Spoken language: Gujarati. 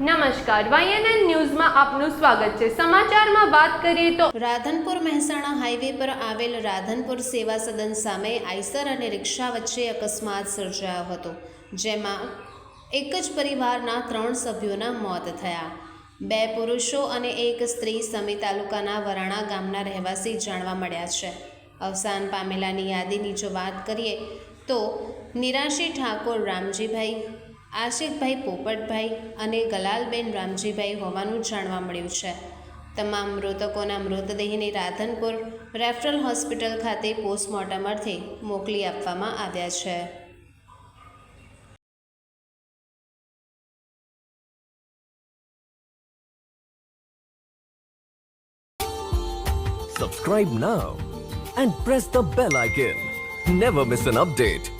નમસ્કાર વાયએનએન ન્યૂઝમાં આપનું સ્વાગત છે. સમાચારમાં વાત કરીએ તો રાધનપુર મહેસાણા હાઈવે પર આવેલ રાધનપુર સેવા સદન સામે આઈસર અને રિક્ષા વચ્ચે અકસ્માત સર્જાયો હતો, જેમાં એક જ પરિવારના ત્રણ સભ્યોના મોત થયા. બે પુરુષો અને એક સ્ત્રી સમી તાલુકાના વરાણા ગામના રહેવાસી જાણવા મળ્યા છે. અવસાન પામેલાની યાદીની જો વાત કરીએ તો નિરાશી ઠાકોર, રામજીભાઈ આશિકભાઈ પોપટભાઈ અને ગલાલબેન રામજીભાઈ હોવાનું જાણવા મળ્યું છે તમામ મૃતકોના મૃતદેહને રાધનપુર રેફરલ હોસ્પિટલ ખાતે પોસ્ટમોર્ટમ અર્થે મોકલી આપવામાં આવ્યા છે Subscribe now and press the bell icon. Never miss an update.